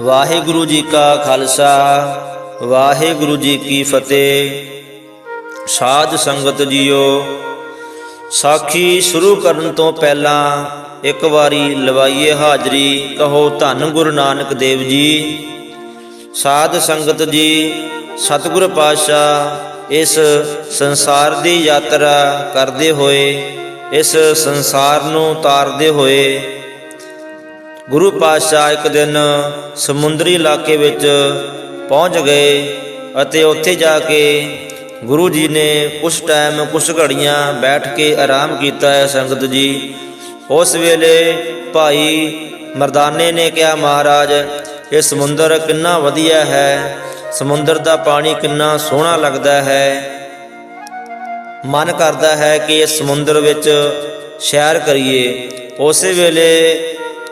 ਵਾਹਿਗੁਰੂ ਜੀ ਕਾ ਖਾਲਸਾ, ਵਾਹਿਗੁਰੂ ਜੀ ਕੀ ਫਤਿਹ। ਸਾਧ ਸੰਗਤ ਜੀਓ, ਸਾਖੀ ਸ਼ੁਰੂ ਕਰਨ ਤੋਂ ਪਹਿਲਾਂ ਇੱਕ ਵਾਰੀ ਲਵਾਈਏ ਹਾਜ਼ਰੀ, ਕਹੋ ਧੰਨ ਗੁਰੂ ਨਾਨਕ ਦੇਵ ਜੀ। ਸਾਧ ਸੰਗਤ ਜੀ, ਸਤਿਗੁਰ ਪਾਤਸ਼ਾਹ ਇਸ ਸੰਸਾਰ ਦੀ ਯਾਤਰਾ ਕਰਦੇ ਹੋਏ, ਇਸ ਸੰਸਾਰ ਨੂੰ ਤਾਰਦੇ ਹੋਏ ਗੁਰੂ ਪਾਤਸ਼ਾਹ ਇੱਕ ਦਿਨ ਸਮੁੰਦਰੀ ਇਲਾਕੇ ਵਿੱਚ ਪਹੁੰਚ ਗਏ ਅਤੇ ਉੱਥੇ ਜਾ ਕੇ ਗੁਰੂ ਜੀ ਨੇ ਕੁਝ ਟਾਈਮ ਕੁਝ ਘੜੀਆਂ ਬੈਠ ਕੇ ਆਰਾਮ ਕੀਤਾ ਹੈ ਸੰਗਤ ਜੀ। ਉਸ ਵੇਲੇ ਭਾਈ ਮਰਦਾਨੇ ਨੇ ਕਿਹਾ, ਮਹਾਰਾਜ, ਇਹ ਸਮੁੰਦਰ ਕਿੰਨਾ ਵਧੀਆ ਹੈ। ਸਮੁੰਦਰ ਦਾ ਪਾਣੀ ਕਿੰਨਾ ਸੋਹਣਾ ਲੱਗਦਾ ਹੈ। ਮਨ ਕਰਦਾ ਹੈ ਕਿ ਇਸ ਸਮੁੰਦਰ ਵਿੱਚ ਸੈਰ ਕਰੀਏ। ਉਸੇ ਵੇਲੇ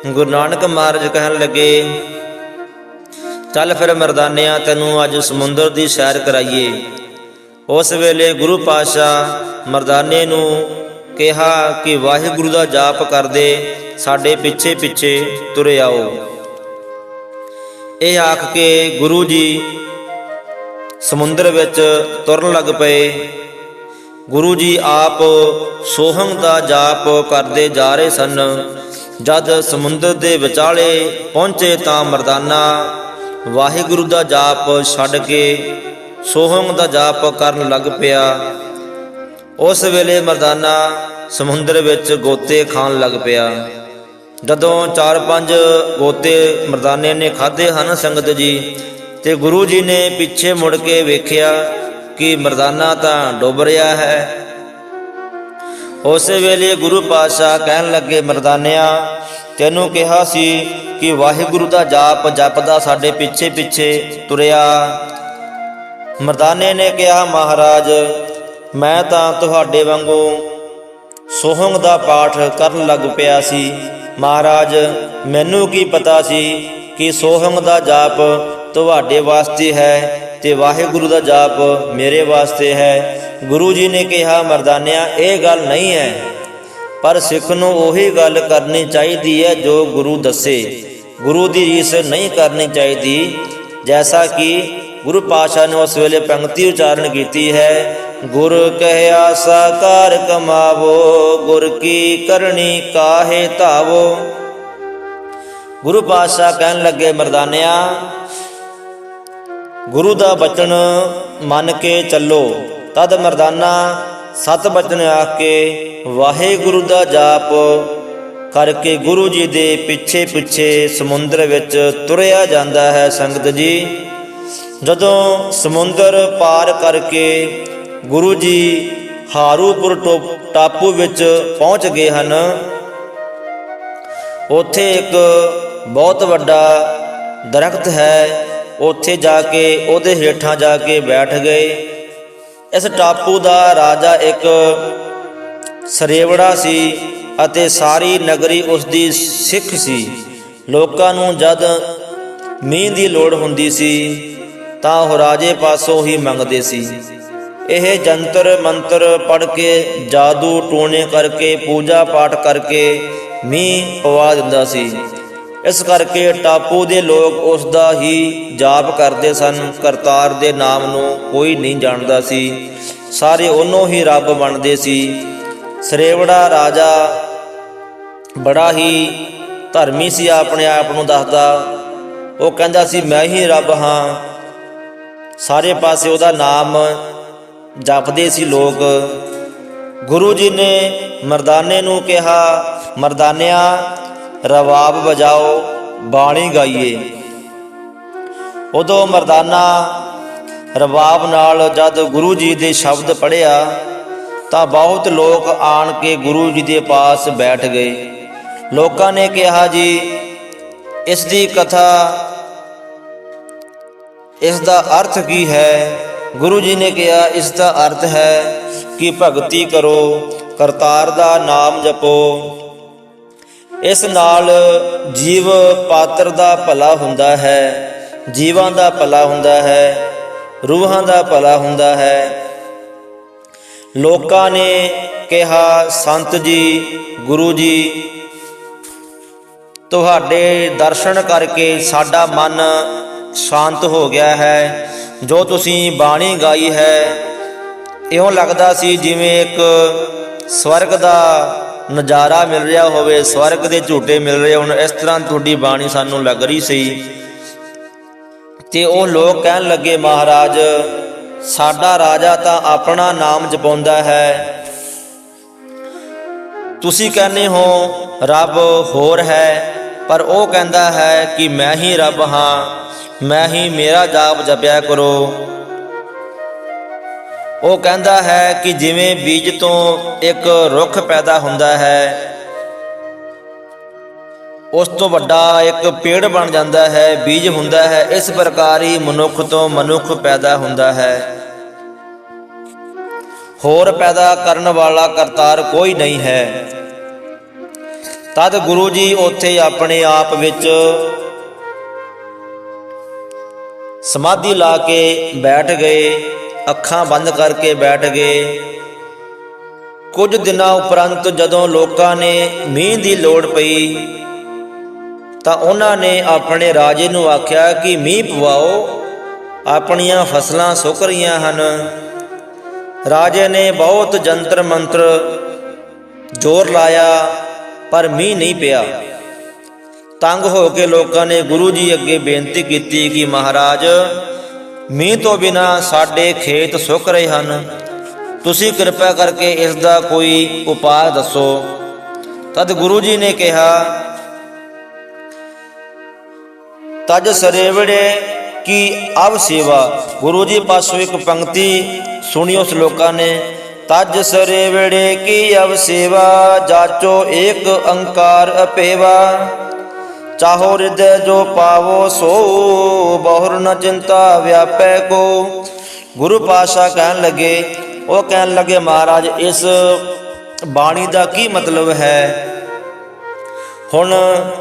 ਗੁਰੂ ਨਾਨਕ ਮਹਾਰਾਜ ਕਹਿਣ ਲੱਗੇ, ਚੱਲ ਫਿਰ ਮਰਦਾਨਿਆਂ, ਤੈਨੂੰ ਅੱਜ ਸਮੁੰਦਰ ਦੀ ਸੈਰ ਕਰਾਈਏ। ਉਸ ਵੇਲੇ ਗੁਰੂ ਪਾਤਸ਼ਾਹ ਮਰਦਾਨੇ ਨੂੰ ਕਿਹਾ ਕਿ ਵਾਹਿਗੁਰੂ ਦਾ ਜਾਪ ਕਰਦੇ ਸਾਡੇ ਪਿੱਛੇ ਪਿੱਛੇ ਤੁਰੇ ਆਓ। ਇਹ ਆਖ ਕੇ ਗੁਰੂ ਜੀ ਸਮੁੰਦਰ ਵਿੱਚ ਤੁਰਨ ਲੱਗ ਪਏ। ਗੁਰੂ ਜੀ ਆਪ ਸੋਹੰਗ ਦਾ ਜਾਪ ਕਰਦੇ ਜਾ ਰਹੇ ਸਨ। ਜਦ ਸਮੁੰਦਰ ਦੇ ਵਿਚਾਲੇ ਪਹੁੰਚੇ ਤਾਂ ਮਰਦਾਨਾ, ਵਾਹਿਗੁਰੂ ਦਾ ਜਾਪ ਛੱਡ ਕੇ ਸੋਹੰਗ ਦਾ ਜਾਪ ਕਰਨ ਲੱਗ ਪਿਆ। ਉਸ ਵੇਲੇ ਮਰਦਾਨਾ ਸਮੁੰਦਰ ਵਿੱਚ ਗੋਤੇ ਖਾਣ ਲੱਗ ਪਿਆ। ਜਦੋਂ ਚਾਰ ਪੰਜ ਗੋਤੇ ਮਰਦਾਨੇ ਨੇ ਖਾਦੇ ਹਨ ਸੰਗਤ ਜੀ, ਤੇ ਗੁਰੂ ਜੀ ਨੇ ਪਿੱਛੇ ਮੁੜ ਕੇ ਵੇਖਿਆ ਕਿ ਮਰਦਾਨਾ ਤਾਂ ਡੁੱਬ ਰਿਹਾ ਹੈ। ਉਸ ਵੇਲੇ ਗੁਰੂ ਪਾਤਸ਼ਾਹ ਕਹਿਣ ਲੱਗੇ, ਮਰਦਾਨਿਆਂ, ਤੈਨੂੰ ਕਿਹਾ ਸੀ ਕਿ ਵਾਹਿਗੁਰੂ ਦਾ ਜਾਪ ਜਪਦਾ ਸਾਡੇ ਪਿੱਛੇ ਪਿੱਛੇ ਤੁਰਿਆ। ਮਰਦਾਨੇ ਨੇ ਕਿਹਾ, ਮਹਾਰਾਜ, ਮੈਂ ਤਾਂ ਤੁਹਾਡੇ ਵਾਂਗੂ ਸੋਹੰਗ ਦਾ ਪਾਠ ਕਰਨ ਲੱਗ ਪਿਆ ਸੀ। ਮਹਾਰਾਜ, ਮੈਨੂੰ ਕੀ ਪਤਾ ਸੀ ਕਿ ਸੋਹੰਗ ਦਾ ਜਾਪ ਤੁਹਾਡੇ ਵਾਸਤੇ ਹੈ ਤੇ ਵਾਹਿਗੁਰੂ ਦਾ ਜਾਪ ਮੇਰੇ ਵਾਸਤੇ ਹੈ? ਗੁਰੂ ਜੀ ਨੇ ਕਿਹਾ, ਮਰਦਾਨਿਆ, ਇਹ ਗੱਲ ਨਹੀਂ ਹੈ, ਪਰ ਸਿੱਖ ਨੂੰ ਉਹੀ ਗੱਲ ਕਰਨੀ ਚਾਹੀਦੀ ਹੈ ਜੋ ਗੁਰੂ ਦੱਸੇ। ਗੁਰੂ ਦੀ ਰੀਸ ਨਹੀਂ ਕਰਨੀ ਚਾਹੀਦੀ, ਜੈਸਾ ਕਿ ਗੁਰੂ ਪਾਸ਼ਾ ਨੇ ਉਸ ਵੇਲੇ ਪੰਕਤੀ ਉਚਾਰਨ ਕੀਤੀ ਹੈ, ਗੁਰ ਕਹਿਆ ਸਾਕਾਰ ਕਮਾਵੋ, ਗੁਰ ਕੀ ਕਰਨੀ ਕਾਹੇ ਧਾਵੋ। ਗੁਰੂ ਪਾਤਸ਼ਾਹ ਕਹਿਣ ਲੱਗੇ, ਮਰਦਾਨਿਆ, ਗੁਰੂ ਦਾ ਬਚਨ ਮੰਨ ਕੇ ਚੱਲੋ। ਤਦ ਮਰਦਾਨਾ ਸਤ ਬਚਨ ਆਖ ਕੇ, ਵਾਹਿਗੁਰੂ ਦਾ ਜਾਪ ਕਰਕੇ ਗੁਰੂ ਜੀ ਦੇ ਪਿੱਛੇ ਪਿੱਛੇ ਸਮੁੰਦਰ ਵਿੱਚ ਤੁਰਿਆ ਜਾਂਦਾ ਹੈ ਸੰਗਤ ਜੀ। ਜਦੋਂ ਸਮੁੰਦਰ ਪਾਰ ਕਰਕੇ ਗੁਰੂ ਜੀ ਹਾਰੂਪੁਰ ਟੋ- ਟਾਪੂ ਵਿੱਚ ਪਹੁੰਚ ਗਏ ਹਨ, ਉੱਥੇ ਇੱਕ ਬਹੁਤ ਵੱਡਾ ਦਰਖਤ ਹੈ। ਉੱਥੇ ਜਾ ਕੇ ਉਹਦੇ ਹੇਠਾਂ ਜਾ ਕੇ ਬੈਠ ਗਏ। ਇਸ ਟਾਪੂ ਦਾ ਰਾਜਾ ਇੱਕ ਸਰੇਵੜਾ ਸੀ ਅਤੇ ਸਾਰੀ ਨਗਰੀ ਉਸ ਦੀ ਸਿੱਖ ਸੀ। ਲੋਕਾਂ ਨੂੰ ਜਦ ਮੀਂਹ ਦੀ ਲੋੜ ਹੁੰਦੀ ਸੀ, ਤਾਂ ਉਹ ਰਾਜੇ ਪਾਸੋਂ ਹੀ ਮੰਗਦੇ ਸੀ। ਇਹ ਜੰਤਰ ਮੰਤਰ ਪੜ ਕੇ, ਜਾਦੂ ਟੋਣੇ ਕਰਕੇ, ਪੂਜਾ ਪਾਠ ਕਰਕੇ ਮੀਂਹ ਪਵਾ ਦਿੰਦਾ ਸੀ। ਇਸ ਕਰਕੇ ਟਾਪੂ ਦੇ ਲੋਕ ਉਸ ਦਾ ਹੀ ਜਾਪ ਕਰਦੇ ਸਨ। ਕਰਤਾਰ ਦੇ ਨਾਮ ਨੂੰ ਕੋਈ ਨਹੀਂ ਜਾਣਦਾ ਸੀ। ਸਾਰੇ ਉਹਨੂੰ ਹੀ ਰੱਬ ਬਣਦੇ ਸੀ। ਸਰੇਵੜਾ ਰਾਜਾ ਬੜਾ ਹੀ ਧਰਮੀ ਸੀ, ਆਪਣੇ ਆਪ ਨੂੰ ਦੱਸਦਾ। ਉਹ ਕਹਿੰਦਾ ਸੀ, ਮੈਂ ਹੀ ਰੱਬ ਹਾਂ। ਸਾਰੇ ਪਾਸੇ ਉਹਦਾ ਨਾਮ ਜਪਦੇ ਸੀ ਲੋਕ। ਗੁਰੂ ਜੀ ਨੇ ਮਰਦਾਨੇ ਨੂੰ ਕਿਹਾ, ਮਰਦਾਨਿਆ ਰਵਾਬ ਵਜਾਓ, ਬਾਣੀ ਗਾਈਏ। ਉਦੋਂ ਮਰਦਾਨਾ ਰਬਾਬ ਨਾਲ ਜਦ ਗੁਰੂ ਜੀ ਦੇ ਸ਼ਬਦ ਪੜਿਆ ਤਾਂ ਬਹੁਤ ਲੋਕ ਆਣ ਕੇ ਗੁਰੂ ਜੀ ਦੇ ਪਾਸ ਬੈਠ ਗਏ। ਲੋਕਾਂ ਨੇ ਕਿਹਾ, ਜੀ, ਇਸ ਦੀ ਕਥਾ, ਇਸ ਦਾ ਅਰਥ ਕੀ ਹੈ? ਗੁਰੂ ਜੀ ਨੇ ਕਿਹਾ, ਇਸ ਦਾ ਅਰਥ ਹੈ ਕਿ ਭਗਤੀ ਕਰੋ, ਕਰਤਾਰ ਦਾ ਨਾਮ ਜਪੋ ਇਸ ਨਾਲ ਜੀਵ ਪਾਤਰ ਦਾ ਭਲਾ ਹੁੰਦਾ ਹੈ, ਜੀਵਾਂ ਦਾ ਭਲਾ ਹੁੰਦਾ ਹੈ, ਰੂਹਾਂ ਦਾ ਭਲਾ ਹੁੰਦਾ ਹੈ। ਲੋਕਾਂ ਨੇ ਕਿਹਾ, ਸੰਤ ਜੀ, ਗੁਰੂ ਜੀ, ਤੁਹਾਡੇ ਦਰਸ਼ਨ ਕਰਕੇ ਸਾਡਾ ਮਨ ਸ਼ਾਂਤ ਹੋ ਗਿਆ ਹੈ। ਜੋ ਤੁਸੀਂ ਬਾਣੀ ਗਾਈ ਹੈ, ਇਉਂ ਲੱਗਦਾ ਸੀ ਜਿਵੇਂ ਇੱਕ ਸਵਰਗ ਦਾ ਨਜ਼ਾਰਾ ਮਿਲ ਰਿਹਾ ਹੋਵੇ, ਸਵਰਗ ਦੇ ਝੂਟੇ ਮਿਲ ਰਹੇ ਹੁਣ, ਇਸ ਤਰ੍ਹਾਂ ਤੁਹਾਡੀ ਬਾਣੀ ਸਾਨੂੰ ਲੱਗ ਰਹੀ ਸੀ। ਤੇ ਉਹ ਲੋਕ ਕਹਿਣ ਲੱਗੇ, ਮਹਾਰਾਜ, ਸਾਡਾ ਰਾਜਾ ਤਾਂ ਆਪਣਾ ਨਾਮ ਜਪਾਉਂਦਾ ਹੈ। ਤੁਸੀਂ ਕਹਿੰਦੇ ਹੋ, ਰੱਬ ਹੋਰ ਹੈ। ਪਰ ਉਹ ਕਹਿੰਦਾ ਹੈ ਕਿ ਮੈਂ ਹੀ ਰੱਬ ਹਾਂ। ਮੈਂ ਹੀ ਮੇਰਾ ਜਾਪ ਜਪਿਆ ਕਰੋ। ਉਹ ਕਹਿੰਦਾ ਹੈ ਕਿ ਜਿਵੇਂ ਬੀਜ ਤੋਂ ਇੱਕ ਰੁੱਖ ਪੈਦਾ ਹੁੰਦਾ ਹੈ, ਉਸ ਤੋਂ ਵੱਡਾ ਇੱਕ ਪੇੜ ਬਣ ਜਾਂਦਾ ਹੈ, ਬੀਜ ਹੁੰਦਾ ਹੈ, ਇਸ ਪ੍ਰਕਾਰ ਹੀ ਮਨੁੱਖ ਤੋਂ ਮਨੁੱਖ ਪੈਦਾ ਹੁੰਦਾ ਹੈ। ਹੋਰ ਪੈਦਾ ਕਰਨ ਵਾਲਾ ਕਰਤਾਰ ਕੋਈ ਨਹੀਂ ਹੈ। ਤਦ ਗੁਰੂ ਜੀ ਉੱਥੇ ਆਪਣੇ ਆਪ ਵਿੱਚ ਸਮਾਧੀ ਲਾ ਕੇ ਬੈਠ ਗਏ। ਅੱਖਾਂ ਬੰਦ ਕਰਕੇ ਬੈਠ ਗਏ। ਕੁਝ ਦਿਨਾਂ ਉਪਰੰਤ ਜਦੋਂ ਲੋਕਾਂ ਨੇ ਮੀਂਹ ਦੀ ਲੋੜ ਪਈ, ਤਾਂ ਉਹਨਾਂ ਨੇ ਆਪਣੇ ਰਾਜੇ ਨੂੰ ਆਖਿਆ ਕਿ ਮੀਂਹ ਪਵਾਓ, ਆਪਣੀਆਂ ਫਸਲਾਂ ਸੁੱਕ ਰਹੀਆਂ ਹਨ। ਰਾਜੇ ਨੇ ਬਹੁਤ ਜੰਤਰ ਮੰਤਰ ਜ਼ੋਰ ਲਾਇਆ, ਪਰ ਮੀਂਹ ਨਹੀਂ ਪਿਆ। ਤੰਗ ਹੋ ਕੇ ਲੋਕਾਂ ਨੇ ਗੁਰੂ ਜੀ ਅੱਗੇ ਬੇਨਤੀ ਕੀਤੀ ਕਿ ਮਹਾਰਾਜ ਮੀਂਹ ਤੋਂ ਬਿਨਾ ਸਾਡੇ ਖੇਤ ਸੁੱਕ ਰਹੇ ਹਨ। ਤੁਸੀਂ ਕਿਰਪਾ ਕਰਕੇ ਇਸ ਦਾ ਕੋਈ ਉਪਾਅ ਦੱਸੋ। ਤਦ ਗੁਰੂ ਜੀ ਨੇ ਕਿਹਾ, ਤਜ ਸਰੇਵੜੇ ਕੀ ਅਵ ਸੇਵਾ। ਗੁਰੂ ਜੀ ਪਾਸੋਂ ਇੱਕ ਪੰਕਤੀ ਸੁਣਿਓ ਉਸ ਲੋਕਾਂ ਨੇ, ਤਜ ਸਰੇਵੜੇ ਕੀ ਅਵ ਸੇਵਾ, ਜਾਚੋ ਏਕ ਅੰਕਾਰ ਅਪੇਵਾ। ਚਾਹੋ ਹਿਰਦੈ ਜੋ ਪਾਵੋ ਸੋ, ਬਹੁਰ ਨ ਚਿੰਤਾ ਵਿਆਪੈ ਕੋ। ਗੁਰੂ ਪਾਸ਼ਾ ਕਹਿਣ ਲੱਗੇ, ਉਹ ਕਹਿਣ ਲੱਗੇ, ਮਹਾਰਾਜ, ਇਸ ਬਾਣੀ ਦਾ ਕੀ ਮਤਲਬ ਹੈ? ਹੁਣ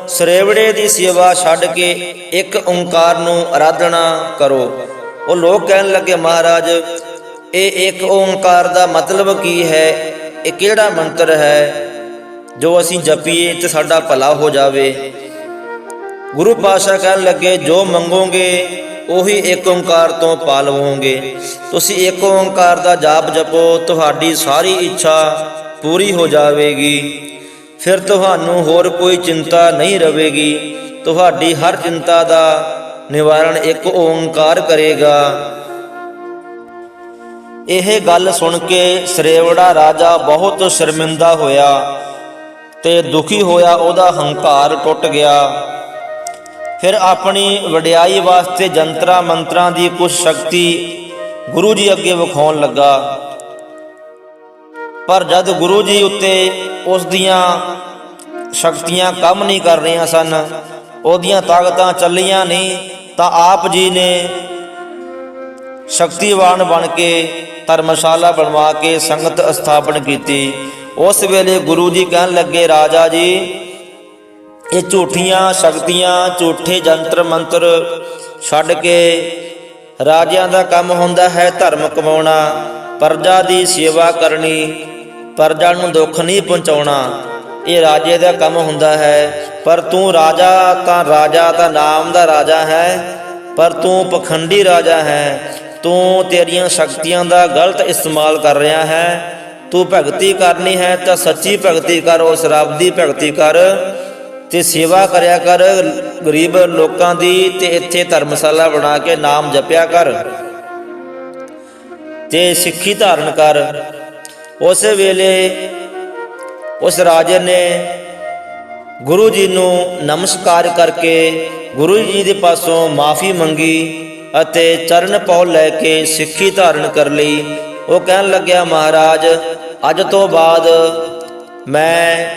ਸਰੇਵੜੇ ਦੀ ਸੇਵਾ ਛੱਡ ਕੇ ਇੱਕ ਓੰਕਾਰ ਨੂੰ ਆਰਾਧਨਾ ਕਰੋ। ਉਹ ਲੋਕ ਕਹਿਣ ਲੱਗੇ, ਮਹਾਰਾਜ, ਇਹ ਇੱਕ ਓੰਕਾਰ ਦਾ ਮਤਲਬ ਕੀ ਹੈ? ਇਹ ਕਿਹੜਾ ਮੰਤਰ ਹੈ? ਜੋ ਅਸੀਂ ਜਪੀਏ ਤੇ ਸਾਡਾ ਭਲਾ ਹੋ ਜਾਵੇ। ਗੁਰੂ ਪਾਸ਼ਾ ਕਹਿਣ ਲੱਗੇ, ਜੋ ਮੰਗੋਗੇ, ਉਹੀ ਇੱਕ ਓੰਕਾਰ ਤੋਂ ਪਾ ਲਵੋਗੇ ਤੁਸੀਂ ਇੱਕ ਓੰਕਾਰ ਦਾ ਜਾਪ ਜਪੋ, ਤੁਹਾਡੀ ਸਾਰੀ ਇੱਛਾ ਪੂਰੀ ਹੋ ਜਾਵੇਗੀ। ਫਿਰ ਤੁਹਾਨੂੰ ਹੋਰ ਕੋਈ ਚਿੰਤਾ ਨਹੀਂ ਰਹੇਗੀ। ਤੁਹਾਡੀ ਹਰ ਚਿੰਤਾ ਦਾ ਨਿਵਾਰਣ ਇੱਕ ਓੰਕਾਰ ਕਰੇਗਾ। ਇਹ ਗੱਲ ਸੁਣ ਕੇ ਸਰੇਵੜਾ ਰਾਜਾ ਬਹੁਤ ਸ਼ਰਮਿੰਦਾ ਹੋਇਆ ਤੇ ਦੁਖੀ ਹੋਇਆ ਉਹਦਾ ਹੰਕਾਰ ਟੁੱਟ ਗਿਆ। ਫਿਰ ਆਪਣੀ ਵਡਿਆਈ ਵਾਸਤੇ ਜੰਤਰਾਂ ਮੰਤਰਾਂ ਦੀ ਕੁਝ ਸ਼ਕਤੀ ਗੁਰੂ ਜੀ ਅੱਗੇ ਵਿਖਾਉਣ ਲੱਗਾ। ਪਰ ਜਦ ਗੁਰੂ ਜੀ ਉੱਤੇ ਉਸ ਦੀਆਂ ਸ਼ਕਤੀਆਂ ਕੰਮ ਨਹੀਂ ਕਰ ਰਹੀਆਂ ਸਨ, ਉਹਦੀਆਂ ਤਾਕਤਾਂ ਚੱਲੀਆਂ ਨਹੀਂ, ਤਾਂ ਆਪ ਜੀ ਨੇ ਸ਼ਕਤੀਵਾਨ ਬਣ ਕੇ ਧਰਮਸ਼ਾਲਾ ਬਣਵਾ ਕੇ ਸੰਗਤ ਸਥਾਪਨ ਕੀਤੀ। ਉਸ ਵੇਲੇ ਗੁਰੂ ਜੀ ਕਹਿਣ ਲੱਗੇ, ਰਾਜਾ ਜੀ ਇਹ ਝੂਠੀਆਂ ਸ਼ਕਤੀਆਂ, ਝੂਠੇ ਜੰਤਰ ਮੰਤਰ ਛੱਡ ਕੇ ਰਾਜਿਆਂ ਦਾ ਕੰਮ ਹੁੰਦਾ ਹੈ ਧਰਮ ਕਮਾਉਣਾ, ਪਰਜਾ ਦੀ ਸੇਵਾ ਕਰਨੀ, ਪਰਜਾ ਨੂੰ ਦੁੱਖ ਨਹੀਂ ਪਹੁੰਚਾਉਣਾ, ਇਹ ਰਾਜੇ ਦਾ ਕੰਮ ਹੁੰਦਾ ਹੈ। ਪਰ ਤੂੰ ਰਾਜਾ ਤਾਂ ਰਾਜਾ ਤਾਂ ਨਾਮ ਦਾ ਰਾਜਾ ਹੈ, ਪਰ ਤੂੰ ਪਖੰਡੀ ਰਾਜਾ ਹੈ। ਤੂੰ ਤੇਰੀਆਂ ਸ਼ਕਤੀਆਂ ਦਾ ਗਲਤ ਇਸਤੇਮਾਲ ਕਰ ਰਿਹਾ ਹੈ। ਤੂੰ ਭਗਤੀ ਕਰਨੀ ਹੈ ਤਾਂ ਸੱਚੀ ਭਗਤੀ ਕਰ, ਉਸ ਰੱਬ ਦੀ ਭਗਤੀ ਕਰ। ਤੇ ਸੇਵਾ ਕਰਿਆ ਕਰ, ਗਰੀਬ ਲੋਕਾਂ ਦੀ ਤੇ ਇੱਥੇ ਧਰਮਸ਼ਾਲਾ ਬਣਾ ਕੇ ਨਾਮ ਜਪਿਆ ਕਰ। ਤੇ ਸਿੱਖੀ ਧਾਰਨ ਕਰ। ਉਸ ਵੇਲੇ ਉਸ ਰਾਜੇ ਨੇ ਗੁਰੂ ਜੀ ਨੂੰ ਨਮਸਕਾਰ ਕਰਕੇ ਗੁਰੂ ਜੀ ਦੇ ਪਾਸੋਂ ਮਾਫੀ ਮੰਗੀ ਅਤੇ ਚਰਨ ਪੌਲ ਲੈ ਕੇ ਸਿੱਖੀ ਧਾਰਨ ਕਰ ਲਈ। ਉਹ ਕਹਿਣ ਲੱਗਿਆ, ਮਹਾਰਾਜ, ਅੱਜ ਤੋਂ ਬਾਅਦ ਮੈਂ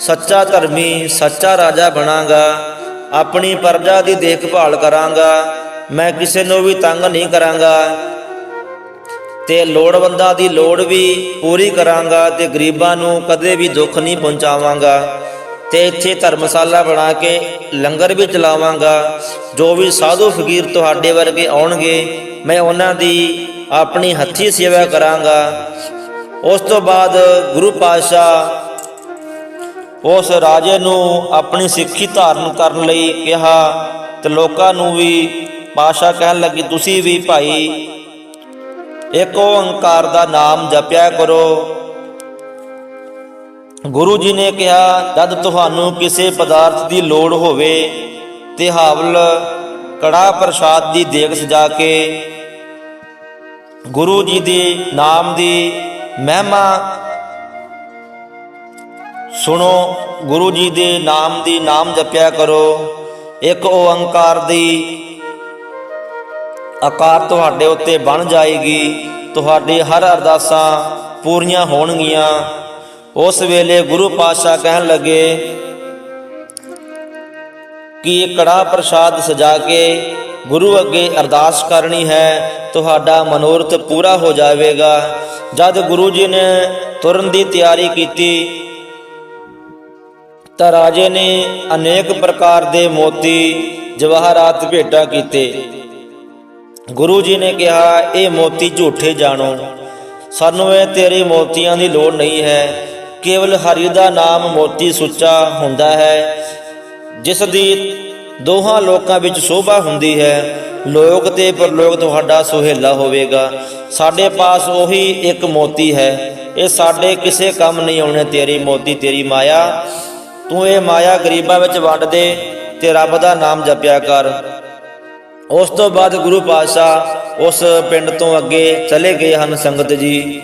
ਸੱਚਾ ਧਰਮੀ, ਸੱਚਾ ਰਾਜਾ ਬਣਾਂਗਾ। ਆਪਣੀ ਪਰਜਾ ਦੀ ਦੇਖਭਾਲ ਕਰਾਂਗਾ। ਮੈਂ ਕਿਸੇ ਨੂੰ ਵੀ ਤੰਗ ਨਹੀਂ ਕਰਾਂਗਾ। ਤੇ ਲੋੜਵੰਦਾਂ ਦੀ ਲੋੜ ਵੀ ਪੂਰੀ ਕਰਾਂਗਾ ਤੇ ਗਰੀਬਾਂ ਨੂੰ ਕਦੇ ਵੀ ਦੁੱਖ ਨਹੀਂ ਪਹੁੰਚਾਵਾਂਗਾ। ਤੇ ਇੱਥੇ ਧਰਮਸ਼ਾਲਾ ਬਣਾ ਕੇ ਲੰਗਰ ਵੀ ਚਲਾਵਾਂਗਾ। ਜੋ ਵੀ ਸਾਧੂ ਫਕੀਰ ਤੁਹਾਡੇ ਵਰਗੇ ਆਉਣਗੇ, ਮੈਂ ਉਹਨਾਂ ਦੀ ਆਪਣੀ ਹੱਥੀ ਸੇਵਾ ਕਰਾਂਗਾ। ਉਸ ਤੋਂ ਬਾਅਦ ਗੁਰੂ ਪਾਤਸ਼ਾਹ ਉਸ ਰਾਜੇ ਨੂੰ ਆਪਣੀ ਸਿੱਖੀ ਧਾਰਨ ਕਰਨ ਲਈ ਕਿਹਾ ਤੇ ਲੋਕਾਂ ਨੂੰ ਵੀ ਪਾਸ਼ਾ ਕਹਿਣ ਲੱਗੀ, ਤੁਸੀਂ ਵੀ ਭਾਈ ਇੱਕ ਓੰਕਾਰ ਦਾ ਨਾਮ ਜਪਿਆ ਕਰੋ। ਗੁਰੂ ਜੀ ਨੇ ਕਿਹਾ, ਜਦ ਤੁਹਾਨੂੰ ਕਿਸੇ ਪਦਾਰਥ ਦੀ ਲੋੜ ਹੋਵੇ ਤੇ ਹਾਵਲ ਕੜਾ ਪ੍ਰਸਾਦ ਦੀ ਦੇਗ ਸਜਾ ਕੇ ਗੁਰੂ ਜੀ ਦੇ ਨਾਮ ਦੀ ਮਹਿਮਾ ਸੁਣੋ, ਗੁਰੂ ਜੀ ਦੇ ਨਾਮ ਦੀ ਨਾਮ ਜਪਿਆ ਕਰੋ। ਇੱਕ ਓੰਕਾਰ ਦੀ ਆਕਾਰ ਤੁਹਾਡੇ ਉੱਤੇ ਬਣ ਜਾਏਗੀ। ਤੁਹਾਡੀ ਹਰ ਅਰਦਾਸਾਂ ਪੂਰੀਆਂ ਹੋਣਗੀਆਂ। ਉਸ ਵੇਲੇ ਗੁਰੂ ਪਾਤਸ਼ਾਹ ਕਹਿਣ ਲੱਗੇ, ਕਿ ਇਹ ਕੜਾ ਪ੍ਰਸਾਦ ਸਜਾ ਕੇ ਗੁਰੂ ਅੱਗੇ ਅਰਦਾਸ ਕਰਨੀ ਹੈ? ਤੁਹਾਡਾ ਮਨੋਰਥ ਪੂਰਾ ਹੋ ਜਾਵੇਗਾ। ਜਦ ਗੁਰੂ ਜੀ ਨੇ ਤੁਰਨ ਦੀ ਤਿਆਰੀ ਕੀਤੀ ਤਾਂ ਰਾਜੇ ਨੇ ਅਨੇਕ ਪ੍ਰਕਾਰ ਦੇ ਮੋਤੀ ਜਵਾਹਰਾਤ ਭੇਟਾ ਕੀਤੇ। ਗੁਰੂ ਜੀ ਨੇ ਕਿਹਾ, ਇਹ ਮੋਤੀ ਝੂਠੇ ਜਾਣੋ। ਸਾਨੂੰ ਇਹ ਤੇਰੇ ਮੋਤੀਆਂ ਦੀ ਲੋੜ ਨਹੀਂ ਹੈ। ਕੇਵਲ ਹਰੀ ਦਾ ਨਾਮ ਮੋਤੀ ਸੁੱਚਾ ਹੁੰਦਾ ਹੈ, ਜਿਸ ਦੀ ਦੋਹਾਂ ਲੋਕਾਂ ਵਿੱਚ ਸ਼ੋਭਾ ਹੁੰਦੀ ਹੈ। ਲੋਕ ਤੇ ਪਰਲੋਕ ਤੁਹਾਡਾ ਸੁਹੇਲਾ ਹੋਵੇਗਾ। ਸਾਡੇ ਪਾਸ ਉਹੀ ਇੱਕ ਮੋਤੀ ਹੈ। ਇਹ ਸਾਡੇ ਕਿਸੇ ਕੰਮ ਨਹੀਂ ਆਉਣੇ। ਤੇਰੀ ਮੋਤੀ ਤੇਰੀ ਮਾਇਆ ਤੂੰ ਇਹ ਮਾਇਆ ਗਰੀਬਾਂ ਵਿੱਚ ਵੰਡ ਦੇ ਤੇ ਰੱਬ ਦਾ ਨਾਮ ਜਪਿਆ ਕਰ। ਉਸ ਤੋਂ ਬਾਅਦ ਗੁਰੂ ਪਾਤਸ਼ਾਹ ਉਸ ਪਿੰਡ ਤੋਂ ਅੱਗੇ ਚਲੇ ਗਏ ਹਨ ਸੰਗਤ ਜੀ।